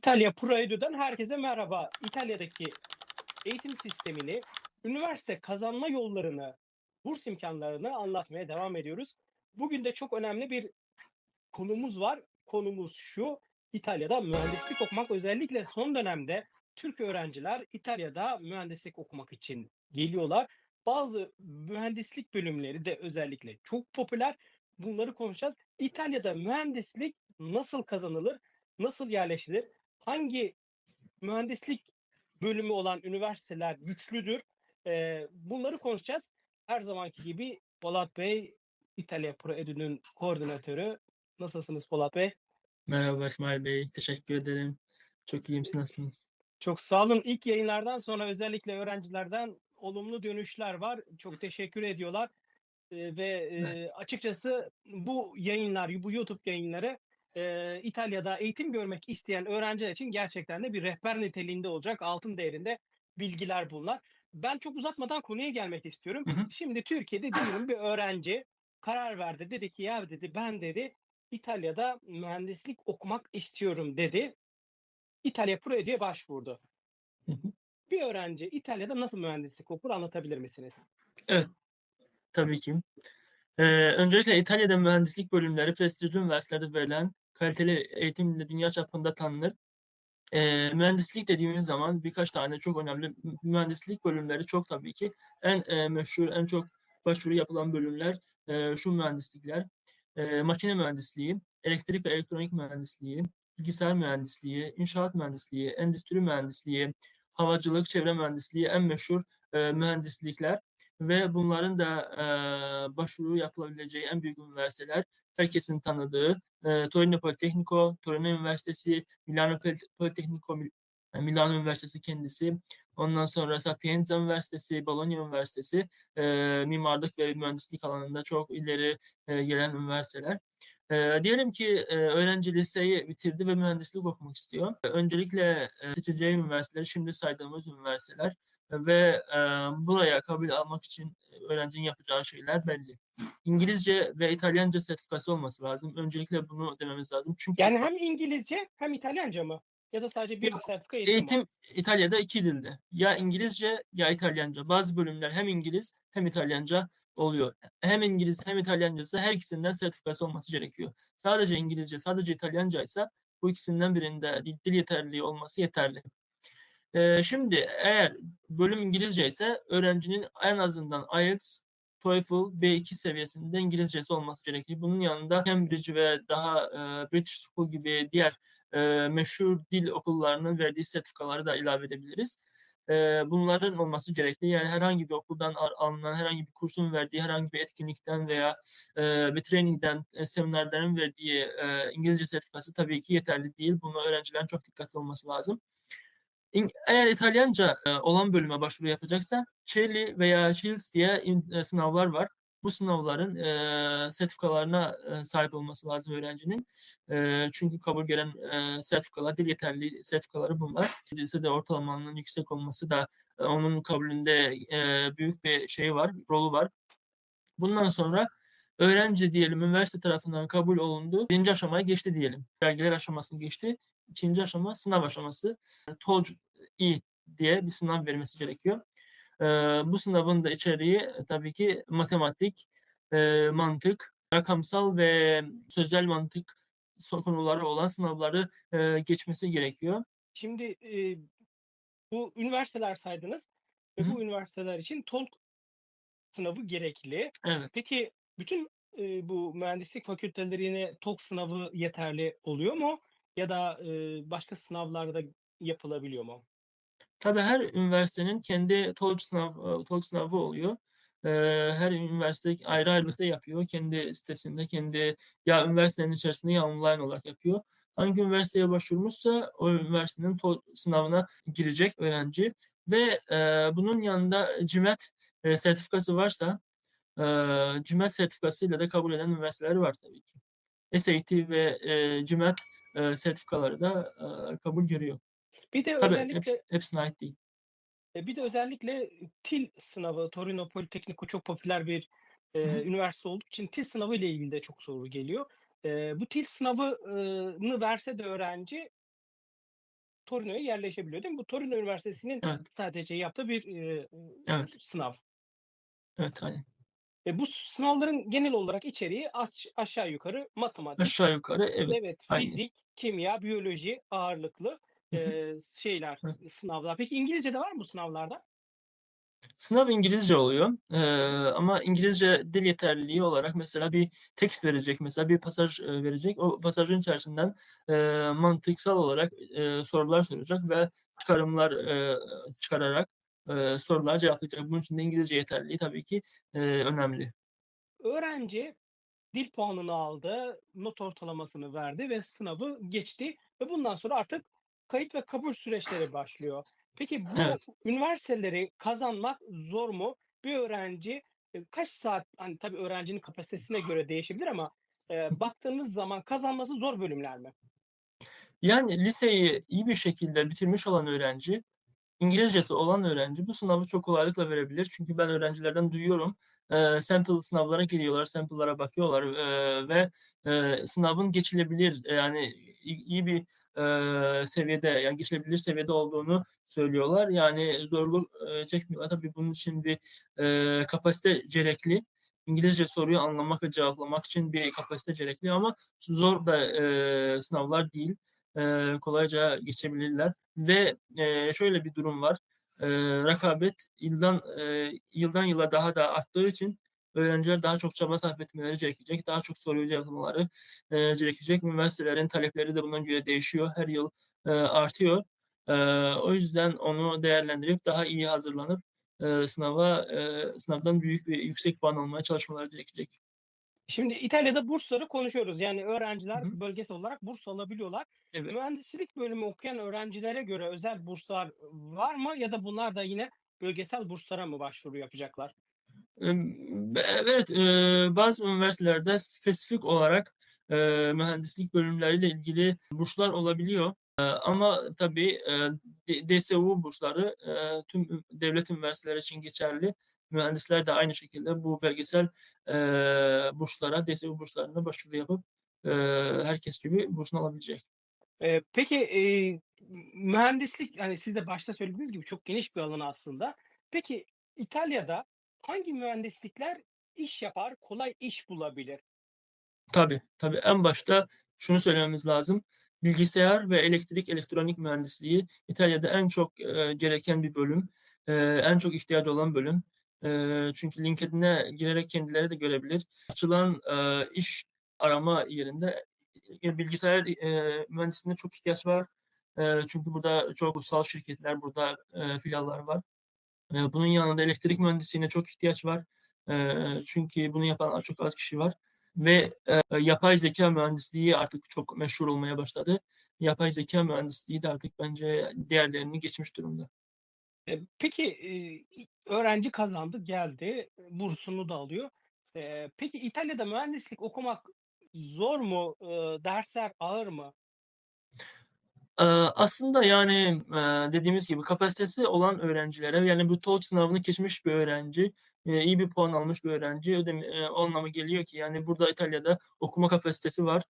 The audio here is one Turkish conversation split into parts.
İtalya Praedo'dan herkese merhaba. İtalya'daki eğitim sistemini, üniversite kazanma yollarını, burs imkanlarını anlatmaya devam ediyoruz. Bugün de çok önemli bir konumuz var. Konumuz şu, İtalya'da mühendislik okumak özellikle son dönemde Türk öğrenciler İtalya'da mühendislik okumak için geliyorlar. Bazı mühendislik bölümleri de özellikle çok popüler. Bunları konuşacağız. İtalya'da mühendislik nasıl kazanılır? Nasıl yerleştirilir? Hangi mühendislik bölümü olan üniversiteler güçlüdür? Eee, bunları konuşacağız. Her zamanki gibi Polat Bey, İtalya Pro Edu'nun koordinatörü. Nasılsınız Polat Bey? Merhaba İsmail Bey, teşekkür ederim. Çok iyiyim, siz nasılsınız? Çok sağ olun. İlk yayınlardan sonra özellikle öğrencilerden olumlu dönüşler var. Çok teşekkür ediyorlar. Eee, ve, Evet. açıkçası bu yayınlar, bu YouTube yayınları, eee, İtalya'da eğitim görmek isteyen öğrenciler için gerçekten de bir rehber niteliğinde olacak. Altın değerinde bilgiler bunlar. Ben çok uzatmadan konuya gelmek istiyorum. Hı hı. Şimdi Türkiye'de diyelim bir öğrenci karar verdi. Dedi ki ya dedi ben dedi İtalya'da mühendislik okumak istiyorum dedi. İtalya Pro Edu'ya başvurdu. Hı hı. Bir öğrenci İtalya'da nasıl mühendislik okur anlatabilir misiniz? Evet, tabii ki. Eee, öncelikle İtalya'da mühendislik bölümleri prestijli üniversitelerde verilen kaliteli eğitimle dünya çapında tanınır. Eee, mühendislik dediğimiz zaman birkaç tane çok önemli mü mühendislik bölümleri çok tabii ki. En, eee, meşhur, en çok başvuru yapılan bölümler, eee, şu mühendislikler: Eee, makine mühendisliği, elektrik ve elektronik mühendisliği, bilgisayar mühendisliği, inşaat mühendisliği, endüstri mühendisliği, havacılık, çevre mühendisliği en meşhur, eee, mühendislikler ve bunların da, eee, başvuru yapılabileceği en büyük üniversiteler, herkesin tanıdığı, eee, Torino Politecnico, Torino Üniversitesi, Milano Polit Politecnico, Milano Üniversitesi kendisi, ondan sonra Sapienza Üniversitesi, Bologna Üniversitesi, eee, mimarlık ve mühendislik alanında çok ileri, eee, gelen üniversiteler. Eee, diyelim ki, eee, öğrenci liseyi bitirdi ve mühendislik okumak istiyor. Öncelikle, eee, seçeceği üniversiteler şimdi saydığımız üniversiteler ve, eee, buraya kabul almak için öğrencinin yapacağı şeyler belli. İngilizce ve İtalyanca sertifikası olması lazım. Öncelikle bunu dememiz lazım. Çünkü Yani hem İngilizce hem İtalyanca mı? Ya da sadece bir Yok, sertifika mu? eğitim İtalya'da 2 dilde. Ya İngilizce ya İtalyanca. Bazı bölümler hem İngiliz hem İtalyanca oluyor. Hem İngiliz hem İtalyancası her ikisinden sertifikası olması gerekiyor. Sadece İngilizce, sadece İtalyancaysa bu ikisinden birinde dil dil yeterliliği olması yeterli. Eee, şimdi eğer bölüm İngilizceyse öğrencinin en azından IELTS, TOEFL B2 seviyesinde İngilizcesi olması gerekir. Bunun yanında Cambridge ve daha, eee, British School gibi diğer, eee, meşhur dil okullarının verdiği sertifikaları da ilave edebiliriz. Eee, bunların olması gerekli. Yani herhangi bir okuldan alınan herhangi bir kursun verdiği herhangi bir etkinlikten veya, eee, bir training'den, eee, seminerlerin verdiği, eee, İngilizce sertifikası tabii ki yeterli değil. Buna öğrencilerin çok dikkatli olması lazım. Eğer İtalyanca, olan bölüme başvuru yapacaksa CELI veya CELS diye eee, sınavlar var. Bu sınavların, eee, sertifikalarına, sahip olması lazım öğrencinin. Eee, çünkü kabul gören, eee, sertifikalar, dil yeterliliği sertifikaları bunlar. Lisede ortalamanın yüksek olması da, eee, onun kabulünde, eee, büyük bir şeyi var, rolü var. Bundan sonra öğrenci diyelim üniversite tarafından kabul olundu. 1'inci aşamaya geçti diyelim. Belgeler aşamasını geçti. 2'nci aşama sınav aşaması. TOEFL diye bir sınav vermesi gerekiyor. Bu sınavın da içeriği tabii ki matematik, mantık, rakamsal ve sözel mantık konuları olan sınavları, geçmesi gerekiyor. Şimdi, bu üniversiteler saydınız ve hı. bu üniversiteler için TOLK sınavı gerekli. Evet. Peki bütün, bu mühendislik fakültelerine TOLK sınavı yeterli oluyor mu ya da, başka sınavlar da yapılabiliyor mu? Tabii her üniversitenin kendi TOLK sınav eee, TOLK sınavı oluyor. Eee, her üniversite ayrı ayrılıkta yapıyor. Kendi sitesinde, kendi ya üniversitenin içerisinde ya online olarak yapıyor. Hangi üniversiteye başvurmuşsa o üniversitenin sınavına girecek öğrenci ve, eee, bunun yanında CİMET, sertifikası varsa, CİMET sertifikasıyla da kabul eden üniversiteler var tabii ki. SAT ve, CİMET, sertifikaları da, kabul görüyor. Bir de Tabii, hepsi özellikle hepsine ait değil. Eee, bir de özellikle TİL sınavı, Torino Politecnico çok popüler bir, hı. üniversite olduğu için TİL sınavı ile ilgili de çok soru geliyor. Eee, bu TİL sınavı ııı, nı verse de öğrenci Torino'ya yerleşebiliyor değil mi? Bu Torino Üniversitesi'nin Evet. sadece yaptığı bir e, Evet. sınav. Evet, aynen. E, bu sınavların genel olarak içeriği aş- aşağı yukarı matematik, Aşağı yukarı evet. evet, Aynen. fizik, kimya, biyoloji ağırlıklı. E, şeyler, sınavlar. Peki İngilizce de var mı bu sınavlarda? Sınav İngilizce oluyor. Eee, ama İngilizce dil yeterliliği olarak mesela bir tekst verecek, mesela bir pasaj e, verecek. O pasajın içerisinden eee, mantıksal olarak eee, sorular soracak ve çıkarımlar eee, çıkararak eee, sorular cevaplayacak. Bunun için de İngilizce yeterliliği tabii ki eee, önemli. Öğrenci dil puanını aldı, not ortalamasını verdi ve sınavı geçti ve bundan sonra artık kayıt ve kabul süreçleri başlıyor. Peki bu Evet. üniversiteleri kazanmak zor mu? Bir öğrenci e, kaç saat, hani tabii öğrencinin kapasitesine göre değişebilir ama e, baktığınız zaman kazanması zor bölümler mi? Yani liseyi iyi bir şekilde bitirmiş olan öğrenci, İngilizcesi olan öğrenci bu sınavı çok kolaylıkla verebilir. Çünkü ben öğrencilerden duyuyorum. Eee sample sınavlara giriyorlar, sample'lara bakıyorlar eee, ve eee, sınavın geçilebilir yani i- iyi bir eee, seviyede yani geçilebilir seviyede olduğunu söylüyorlar. Yani zorluk eee, çekmiyorlar. Tabii bunun için bir eee, kapasite gerekli. İngilizce soruyu anlamak ve cevaplamak için bir kapasite gerekli ama zor da eee, sınavlar değil. Eee, kolayca geçebilirler ve eee, şöyle bir durum var. Eee, rekabet yıldan eee, yıldan yıla daha da arttığı için öğrenciler daha çok çaba sarf etmeleri gerekecek. Daha çok soruyu cevaplamaları eee, gerekecek. Üniversitelerin talepleri de bundan göre değişiyor. Her yıl eee, artıyor. Eee, o yüzden onu değerlendirip daha iyi hazırlanıp eee, sınava eee, sınavdan büyük bir yüksek puan almaya çalışmaları gerekecek. Şimdi İtalya'da bursları konuşuyoruz. Yani öğrenciler hı. bölgesel olarak burs alabiliyorlar. Evet. Mühendislik bölümü okuyan öğrencilere göre özel burslar var mı ya da bunlar da yine bölgesel burslara mı başvuru yapacaklar? Evet, bazı üniversitelerde spesifik olarak mühendislik bölümleriyle ilgili burslar olabiliyor. Ama tabii DSU bursları tüm devlet üniversiteleri için geçerli. Mühendisler de aynı şekilde bu belgesel burslara, DSU burslarına başvuru yapıp herkes gibi bursunu alabilecek. Peki, mühendislik, hani, siz de başta söylediğiniz gibi çok geniş bir alan aslında. Peki İtalya'da hangi mühendislikler iş yapar, kolay iş bulabilir? Tabii, tabii. En başta şunu söylememiz lazım. Bilgisayar ve elektrik, elektronik mühendisliği İtalya'da en çok, eee, gereken bir bölüm. Eee, en çok ihtiyacı olan bölüm. Eee, çünkü LinkedIn'e girerek kendileri de görebilir. Açılan, eee, iş arama yerinde, bilgisayar, eee, mühendisliğine çok ihtiyaç var. Eee, çünkü burada çok ulusal şirketler, burada, eee, filiallar var. Eee, bunun yanında elektrik mühendisliğine çok ihtiyaç var. Eee, çünkü bunu yapan çok az kişi var ve, eee, yapay zekâ mühendisliği artık çok meşhur olmaya başladı. Yapay zekâ mühendisliği de artık bence diğerlerini geçmiş durumda. Eee, peki, i öğrenci kazandı, geldi, bursunu da alıyor. Peki İtalya'da mühendislik okumak zor mu? Dersler ağır mı? Aslında, yani, dediğimiz gibi kapasitesi olan öğrencilere, yani bu TOEFL sınavını geçmiş bir öğrenci, iyi bir puan almış bir öğrenci ödeme anlama geliyor ki yani burada İtalya'da okuma kapasitesi var.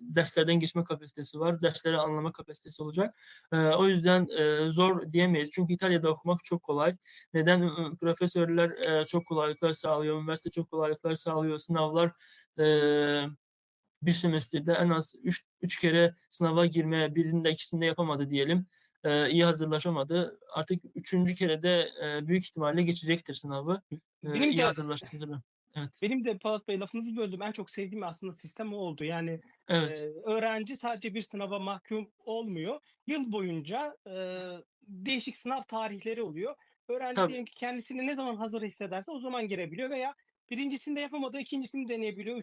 Derslerden geçme kapasitesi var. Dersleri anlama kapasitesi olacak. O yüzden, zor diyemeyiz. Çünkü İtalya'da okumak çok kolay. Neden? Profesörler, çok kolaylıklar sağlıyor, üniversite çok kolaylıklar sağlıyor. Sınavlar, bir semestrde en az 3 3 kere sınava girme, birinde ikisinde yapamadı diyelim. Eee, iyi hazırlaşamadı. Artık 3'üncü kerede, eee, büyük ihtimalle geçecektir sınavı. Eee, Benim iyi de hazırlaştığında da. Evet. benim de Polat Bey lafınızı böldüm. En çok sevdiğim aslında sistem o oldu. Yani, Evet. eee, öğrenci sadece bir sınava mahkum olmuyor. Yıl boyunca, eee, değişik sınav tarihleri oluyor. Öğrenci Tabii. diyelim ki kendisini ne zaman hazır hissederse o zaman girebiliyor veya 1'incisinde yapamadığı 2'ncisini deneyebiliyor,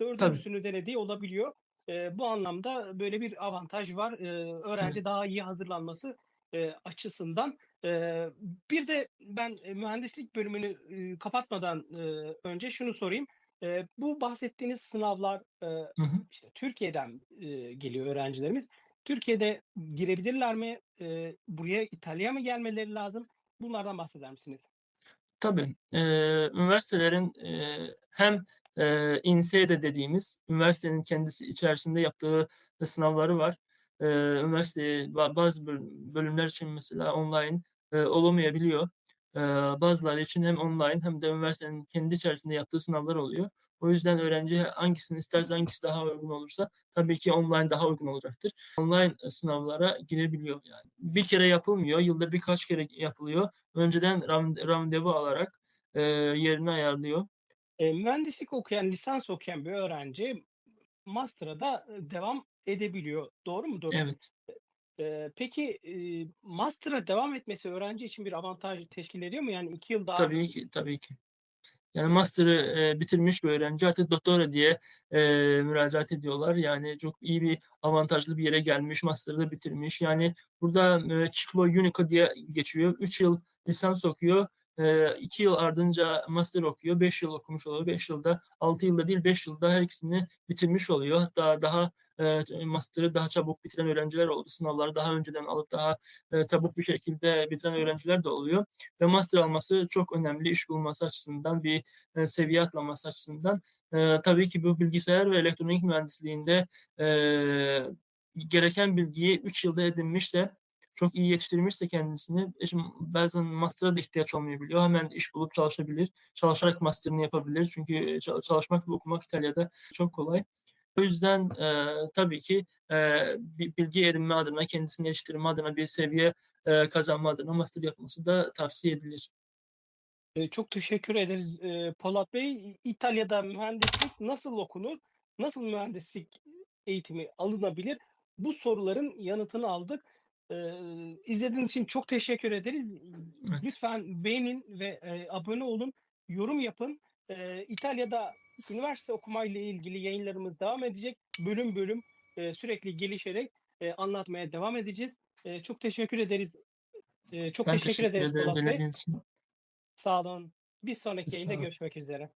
3'üncüsünü, Tabii. 4'üncüsünü denediği olabiliyor. Eee, bu anlamda böyle bir avantaj var, eee, öğrenci Evet. daha iyi hazırlanması, eee, açısından. Eee, bir de ben, mühendislik bölümünü, ııı, kapatmadan, ııı, önce şunu sorayım. Eee, bu bahsettiğiniz sınavlar, eee, Hı hı. işte, Türkiye'den, eee, geliyor öğrencilerimiz. Türkiye'de girebilirler mi? Eee, buraya İtalya'ya mı gelmeleri lazım? Bunlardan bahseder misiniz? Tabii. Eee, üniversitelerin, eee, hem, eee, INSEAD dediğimiz üniversitenin kendisi içerisinde yaptığı sınavları var. eee, üniversiteye ba bazı böl bölümler için mesela online, eee, olamayabiliyor. Eee, bazıları için hem online hem de üniversitenin kendi içerisinde yaptığı sınavlar oluyor. O yüzden öğrenci hangisini isterse, hangisi daha uygun olursa tabii ki online daha uygun olacaktır. Online, sınavlara girebiliyor yani. Bir kere yapılmıyor, yılda birkaç kere yapılıyor. Önceden ran randevu alarak, eee, yerini ayarlıyor. Eee, mühendislik okuyan, lisans okuyan bir öğrenci master'a da, devam edebiliyor. Doğru mudur? Evet. Eee, peki, eee, master'a devam etmesi öğrenci için bir avantaj teşkil ediyor mu? Yani 2 yıl daha Tabii ki, tabii ki. Yani master'ı, eee, bitirmiş bir öğrenci artık doktora diye, eee, müracaat ediyorlar. Yani çok iyi bir avantajlı bir yere gelmiş, master'ı da bitirmiş. Yani burada, eee, ciclo unico diye geçiyor. 3 yıl lisans okuyor, eee, 2 yıl ardınca master okuyor. 5 yıl okumuş oluyor. 5 yılda, 6 yılda değil 5 yılda her ikisini bitirmiş oluyor. Hatta daha, ç master'ı daha çabuk bitiren öğrenciler oldu. Sınavları daha önceden alıp daha, eee, çabuk bir şekilde bitiren öğrenciler de oluyor ve master alması çok önemli iş bulması açısından, bir, eee, seviye atlaması açısından. Eee, tabii ki bu bilgisayar ve elektronik mühendisliğinde, eee, gereken bilgiyi 3 yılda edinmişse, çok iyi yetiştirmişse kendisini, e, bazen master'a da ihtiyaç olmayabiliyor. Hemen iş bulup çalışabilir. Çalışarak master'ını yapabilir. Çünkü, ça çalışmak ve okumak İtalya'da çok kolay. O yüzden, eee, tabii ki, bi bilgi edinme adına, kendisini geliştirme adına, bir seviye, eee, kazanma adına master yapması da tavsiye edilir. Eee, çok teşekkür ederiz, Polat Bey. İtalya'da mühendislik nasıl okunur? Nasıl mühendislik eğitimi alınabilir? Bu soruların yanıtını aldık. Eee, izlediğiniz için çok teşekkür ederiz. Evet. Lütfen beğenin ve, eee, abone olun, yorum yapın. Eee, İtalya'da üniversite okumayla ilgili yayınlarımız devam edecek. Bölüm bölüm, eee, sürekli gelişerek, eee, anlatmaya devam edeceğiz. Eee, çok teşekkür ederiz. Eee, çok Ben teşekkür teşekkür ederiz ederim. Sağ olun. Bir sonraki Siz yayında görüşmek üzere.